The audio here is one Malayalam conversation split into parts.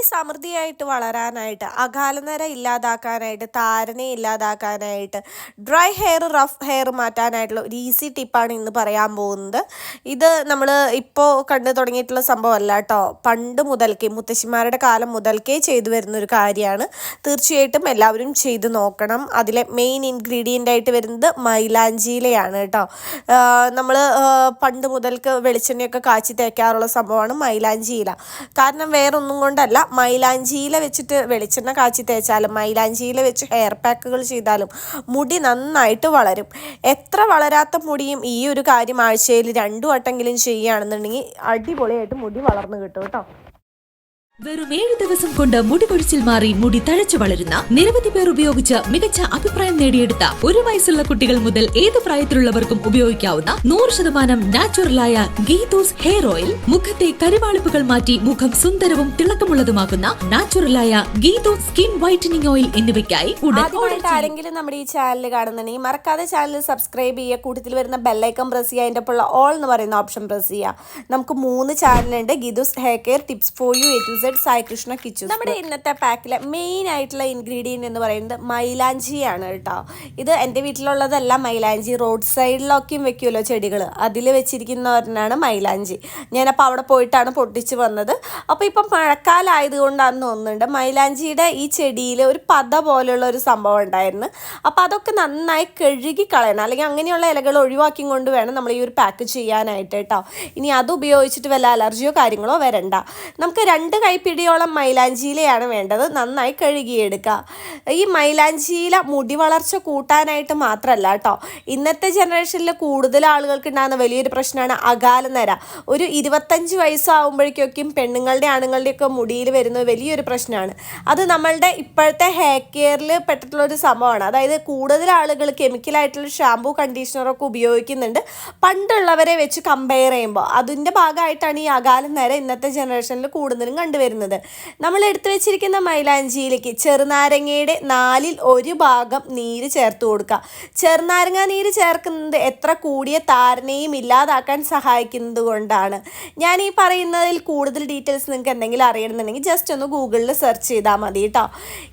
മുടി സമൃദ്ധിയായിട്ട് വളരാനായിട്ട് അകാലനര ഇല്ലാതാക്കാനായിട്ട് താരനെ ഇല്ലാതാക്കാനായിട്ട് ഡ്രൈ ഹെയർ റഫ് ഹെയർ മാറ്റാനായിട്ടുള്ള ഒരു ഈസി ടിപ്പാണ് ഇന്ന് പറയാൻ പോകുന്നത്. ഇത് നമ്മൾ ഇപ്പോൾ കണ്ടു തുടങ്ങിയിട്ടുള്ള സംഭവമല്ല കേട്ടോ പണ്ട് മുതൽക്കേ മുത്തശ്ശിമാരുടെ കാലം മുതൽക്കേ ചെയ്തു വരുന്ന ഒരു കാര്യമാണ്. തീർച്ചയായിട്ടും എല്ലാവരും ചെയ്തു നോക്കണം. അതിലെ മെയിൻ ഇൻഗ്രീഡിയന്റ് ആയിട്ട് വരുന്നത് മൈലാഞ്ചിയിലയാണ് കേട്ടോ നമ്മൾ പണ്ട് മുതൽക്ക് വെളിച്ചെണ്ണയൊക്കെ കാച്ചി തേക്കാറുള്ള സംഭവമാണ് മൈലാഞ്ചിയില. കാരണം വേറൊന്നും കൊണ്ടല്ല മൈലാഞ്ചിയില വെച്ചിട്ട് വെളിച്ചെണ്ണ കാച്ചി തേച്ചാലും മൈലാഞ്ചിയില വെച്ച് ഹെയർ പാക്കുകൾ ചെയ്താലും മുടി നന്നായിട്ട് വളരും. എത്ര വളരാത്ത മുടിയും ഈ ഒരു കാര്യം ആഴ്ചയിൽ രണ്ടു വട്ടെങ്കിലും ചെയ്യുകയാണെന്നുണ്ടെങ്കിൽ അടിപൊളിയായിട്ട് മുടി വളർന്നു കിട്ടും കേട്ടോ. വെറും ഏഴ് ദിവസം കൊണ്ട് മുടി കൊഴിച്ചിൽ മാറി മുടി തഴച്ചു വളരുന്ന നിരവധി പേർ ഉപയോഗിച്ച് മികച്ച അഭിപ്രായം നേടിയെടുത്ത ഒരു വയസ്സുള്ള കുട്ടികൾ മുതൽ ഏത് പ്രായത്തിലുള്ളവർക്കും ഉപയോഗിക്കാവുന്ന നൂറ് ശതമാനം നാച്ചുറലായ ഗീതൂസ് ഹെയർ ഓയിൽ മുഖത്തെ കരിവാളിപ്പുകൾ മാറ്റി മുഖം സുന്ദരവും തിളക്കമുള്ളതുമാക്കുന്ന നാച്ചുറലായ ഗീതൂസ് സ്കിൻ വൈറ്റനിങ് ഓയിൽ എന്നിവയ്ക്കായി ആരെങ്കിലും നമ്മുടെ ഈ ചാനൽ കാണുന്നുണ്ടെങ്കിൽ മറക്കാതെ ചാനൽ സബ്സ്ക്രൈബ് ചെയ്യുക. കൂട്ടത്തിൽ വരുന്ന ബെല്ലൈക്കൺ പ്രസ് ചെയ്യുക. അതിന്റെ ഓൾ എന്ന് പറയുന്ന ഓപ്ഷൻ പ്രസ് ചെയ്യുക. നമുക്ക് മൂന്ന് ചാനലുണ്ട് Geethus hair care tips for you A to Z Sai Krishna Kichu നമ്മുടെ ഇന്നത്തെ പാക്കിലെ മെയിൻ ആയിട്ടുള്ള ഇൻഗ്രീഡിയന്റ് എന്ന് പറയുന്നത് മൈലാഞ്ചിയാണ് കേട്ടോ. ഇത് എന്റെ വീട്ടിലുള്ളതല്ല മൈലാഞ്ചി. റോഡ് സൈഡിലൊക്കെയും വെക്കുമല്ലോ ചെടികൾ അതിൽ വെച്ചിരിക്കുന്ന ഒരെണ്ണമാണ് മൈലാഞ്ചി. ഞാനപ്പോൾ അവിടെ പോയിട്ടാണ് പൊട്ടിച്ച് വന്നത്. അപ്പോൾ ഇപ്പം മഴക്കാലമായതുകൊണ്ടാണെന്ന് തോന്നുന്നുണ്ട്. മൈലാഞ്ചിയുടെ ഈ ചെടിയിൽ ഒരു പത പോലെയുള്ള ഒരു സംഭവം ഉണ്ടായിരുന്നു. അപ്പോൾ അതൊക്കെ നന്നായി കഴുകി കളയണം. അല്ലെങ്കിൽ അങ്ങനെയുള്ള ഇലകൾ ഒഴിവാക്കി കൊണ്ട് വേണം നമ്മൾ ഈ ഒരു പാക്ക് ചെയ്യാനായിട്ട് കേട്ടോ. ഇനി അത് ഉപയോഗിച്ചിട്ട് വല്ല അലർജിയോ കാര്യങ്ങളോ വരണ്ട. നമുക്ക് രണ്ട് കൈപ്പിടിയോളം മൈലാഞ്ചിയിലയാണ് വേണ്ടത്. നന്നായി കഴുകിയെടുക്കുക. ഈ മൈലാഞ്ചിയില മുടി വളർച്ച കൂട്ടാനായിട്ട് മാത്രമല്ല കേട്ടോ. ഇന്നത്തെ ജനറേഷനിൽ കൂടുതൽ ആളുകൾക്ക് ഉണ്ടാകുന്ന വലിയൊരു പ്രശ്നമാണ് അകാലനര ഒരു ഇരുപത്തഞ്ച് വയസ്സാകുമ്പോഴേക്കൊക്കെയും പെണ്ണുങ്ങളുടെ ആണുങ്ങളുടെയൊക്കെ മുടിയിൽ വരുന്ന വലിയൊരു പ്രശ്നമാണ്. അത് നമ്മളുടെ ഇപ്പോഴത്തെ ഹെയർ കെയറിൽ പെട്ടിട്ടുള്ള ഒരു സംഭവമാണ്. അതായത് കൂടുതൽ ആളുകൾ കെമിക്കലായിട്ടുള്ള ഷാമ്പൂ കണ്ടീഷണറൊക്കെ ഉപയോഗിക്കുന്നുണ്ട്. പണ്ടുള്ളവരെ വെച്ച് കമ്പയർ ചെയ്യുമ്പോൾ അതിന്റെ ഭാഗമായിട്ടാണ് ഈ അകാലനര ഇന്നത്തെ ജനറേഷനിൽ കൂടുതലും കണ്ടുവരുന്നത്. നമ്മൾ എടുത്തു വെച്ചിരിക്കുന്ന മൈലാഞ്ചിയിലേക്ക് ചെറുനാരങ്ങയുടെ നാലിൽ ഒരു ഭാഗം നീര് ചേർത്ത് കൊടുക്കുക. ചെറുനാരങ്ങ നീര് ചേർക്കുന്നത് എത്ര കൂടിയ താരനെയും ഇല്ലാതാക്കാൻ സഹായിക്കുന്നത് കൊണ്ടാണ്. ഞാൻ ഈ പറയുന്നതിൽ കൂടുതൽ ഡീറ്റെയിൽസ് നിങ്ങൾക്ക് എന്തെങ്കിലും അറിയണമെന്നുണ്ടെങ്കിൽ ജസ്റ്റ് ഒന്ന് ഗൂഗിളിൽ സെർച്ച് ചെയ്താൽ മതി കേട്ടോ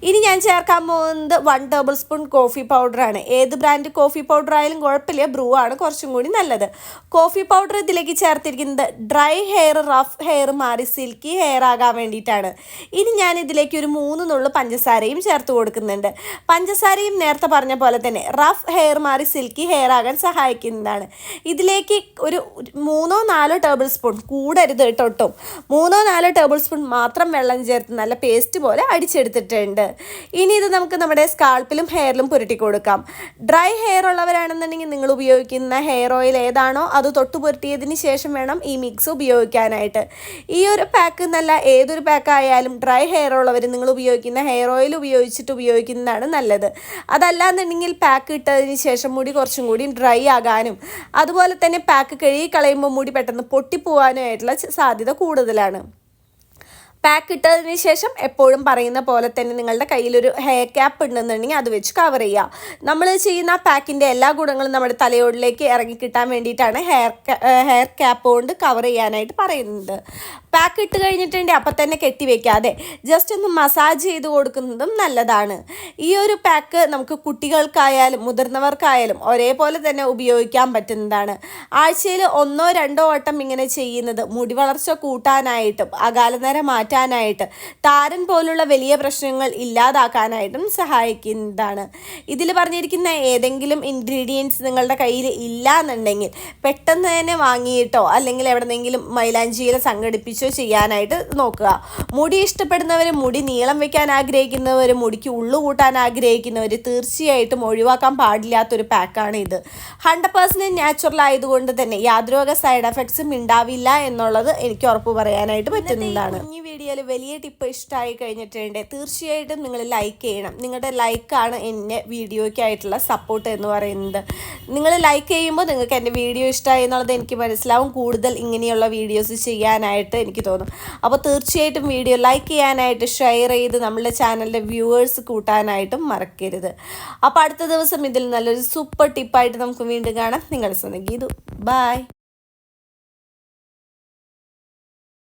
ഇനി ഞാൻ ചേർക്കാൻ പോകുന്നത് വൺ ടേബിൾ സ്പൂൺ കോഫി പൗഡറാണ് ഏത് ബ്രാൻഡ് കോഫി പൗഡർ ആയാലും കുഴപ്പമില്ല ബ്രൂ ആണ് കുറച്ചും കൂടി നല്ലത്. കോഫി പൗഡർ ഇതിലേക്ക് ചേർത്തിരിക്കുന്നത് ഡ്രൈ ഹെയർ റഫ് ഹെയർ മാറി സിൽക്കി ഹെയർ ആകാൻ വേണ്ടിയിട്ടാണ്. ഇനി ഞാൻ ഇതിലേക്ക് ഒരു മൂന്ന് നുള്ളു പഞ്ചസാരയും ചേർത്ത് കൊടുക്കുന്നുണ്ട്. പഞ്ചസാരയും നേരത്തെ പറഞ്ഞ പോലെ തന്നെ റഫ് ഹെയർ മാറി സിൽക്കി ഹെയർ ആകാൻ സഹായിക്കുന്നതാണ്. ഇതിലേക്ക് ഒരു മൂന്നോ നാലോ ടേബിൾ സ്പൂൺ കൂടരുത് കേട്ടോട്ടും മൂന്നോ നാലോ ടേബിൾ സ്പൂൺ മാത്രം വെള്ളം ചേർത്ത് നല്ല പേസ്റ്റ് പോലെ അടിച്ചെടുത്തിട്ടുണ്ട്. ഇനി ഇത് നമുക്ക് നമ്മുടെ സ്കാൾപ്പിലും ഹെയറിലും പുരട്ടി കൊടുക്കാം. ഡ്രൈ ഹെയർ ഉള്ളവരാണെന്നുണ്ടെങ്കിൽ നിങ്ങൾ ഉപയോഗിക്കുന്ന ഹെയർ ഓയിൽ ഏതാണോ അത് തൊട്ട് പുരട്ടിയതിന് ശേഷം വേണം ഈ മിക്സ് ഉപയോഗിക്കാനായിട്ട്. ഈ ഒരു പാക്ക് എന്നല്ല ഏതൊരു പാക്ക് ആയാലും ഡ്രൈ ഹെയർ ഉള്ളവർ നിങ്ങൾ ഉപയോഗിക്കുന്ന ഹെയർ ഓയിൽ ഉപയോഗിച്ചിട്ട് ഉപയോഗിക്കുന്നതാണ് നല്ലത്. അതല്ലാന്നുണ്ടെങ്കിൽ പാക്ക് ഇട്ടതിന് ശേഷം മുടി കുറച്ചും കൂടി ഡ്രൈ ആകാനും അതുപോലെ തന്നെ പാക്ക് കഴുകി കളയുമ്പോൾ മുടി പെട്ടെന്ന് പൊട്ടിപ്പോവാനും ആയിട്ടുള്ള സാധ്യത കൂടുതലാണ്. പാക്ക് ഇട്ടതിന് ശേഷം എപ്പോഴും പറയുന്ന പോലെ തന്നെ നിങ്ങളുടെ കയ്യിലൊരു ഹെയർ ക്യാപ്പ് ഉണ്ടെന്നുണ്ടെങ്കിൽ അത് വെച്ച് കവർ ചെയ്യുക. നമ്മൾ ചെയ്യുന്ന പാക്കിന്റെ എല്ലാ ഗുണങ്ങളും നമ്മുടെ തലയോടിലേക്ക് ഇറങ്ങിക്കിട്ടാൻ വേണ്ടിയിട്ടാണ് ഹെയർ ഹെയർ ക്യാപ്പ് കൊണ്ട് കവർ ചെയ്യാനായിട്ട് പറയുന്നത്. പാക്ക് ഇട്ട് കഴിഞ്ഞിട്ടുണ്ടെങ്കിൽ അപ്പം തന്നെ കെട്ടി വെക്കാതെ. ജസ്റ്റ് ഒന്ന് മസാജ് ചെയ്ത് കൊടുക്കുന്നതും നല്ലതാണ്. ഈ ഒരു പാക്ക് നമുക്ക് കുട്ടികൾക്കായാലും മുതിർന്നവർക്കായാലും ഒരേപോലെ തന്നെ ഉപയോഗിക്കാൻ പറ്റുന്നതാണ്. ആഴ്ചയിൽ ഒന്നോ രണ്ടോ വട്ടം ഇങ്ങനെ ചെയ്യുന്നത് മുടി വളർച്ച കൂട്ടാനായിട്ടും അകാലനര മാറ്റാനായിട്ട് താരൻ പോലുള്ള വലിയ പ്രശ്നങ്ങൾ ഇല്ലാതാക്കാനായിട്ടും സഹായിക്കുന്നതാണ്. ഇതിൽ പറഞ്ഞിരിക്കുന്ന ഏതെങ്കിലും ഇൻഗ്രീഡിയൻസ് നിങ്ങളുടെ കയ്യിൽ ഇല്ല എന്നുണ്ടെങ്കിൽ പെട്ടെന്ന് തന്നെ വാങ്ങിയിട്ടോ അല്ലെങ്കിൽ എവിടെന്നെങ്കിലും മൈലാഞ്ചിയിൽ സംഘടിപ്പിച്ചോ ചെയ്യാനായിട്ട് നോക്കുക. മുടി ഇഷ്ടപ്പെടുന്നവർ മുടി നീളം വെക്കാൻ ആഗ്രഹിക്കുന്നവർ മുടിക്ക് ഉള്ളു കൂട്ടാൻ ആഗ്രഹിക്കുന്നവർ തീർച്ചയായിട്ടും ഒഴിവാക്കാൻ പാടില്ലാത്തൊരു പാക്കാണ് ഇത്. ഹൺഡ്രഡ് പേഴ്സന്റ് നാച്ചുറൽ ആയതുകൊണ്ട് തന്നെ യാതൊരു സൈഡ് എഫക്ട്സും ഉണ്ടാവില്ല എന്നുള്ളത് എനിക്ക് ഉറപ്പ് പറയാനായിട്ട് പറ്റുന്നതാണ്. ഈ വീഡിയോയിൽ വലിയ ടിപ്പ് ഇഷ്ടമായി കഴിഞ്ഞിട്ടുണ്ട്. തീർച്ചയായിട്ടും നിങ്ങൾ ലൈക്ക് ചെയ്യണം. നിങ്ങളുടെ ലൈക്കാണ് എന്നെ വീഡിയോയ്ക്കായിട്ടുള്ള സപ്പോർട്ട് എന്ന് പറയുന്നത്. നിങ്ങൾ ലൈക്ക് ചെയ്യുമ്പോൾ നിങ്ങൾക്ക് എന്റെ വീഡിയോ ഇഷ്ടമായി എന്നുള്ളത് എനിക്ക് മനസ്സിലാവും. കൂടുതൽ ഇങ്ങനെയുള്ള വീഡിയോസ് ചെയ്യാനായിട്ട് എനിക്ക് തോന്നും. അപ്പോൾ തീർച്ചയായിട്ടും വീഡിയോ ലൈക്ക് ചെയ്യാനായിട്ട് ഷെയർ ചെയ്ത് നമ്മുടെ ചാനലിന്റെ വ്യൂവേഴ്സ് കൂട്ടാനായിട്ടും മറക്കരുത്. അപ്പോൾ അടുത്ത ദിവസം ഇതിൽ നല്ലൊരു സൂപ്പർ ടിപ്പായിട്ട് നമുക്ക് വീണ്ടും കാണാം. നിങ്ങളുടെ സ്വന്തം ഗീതു. ബായ്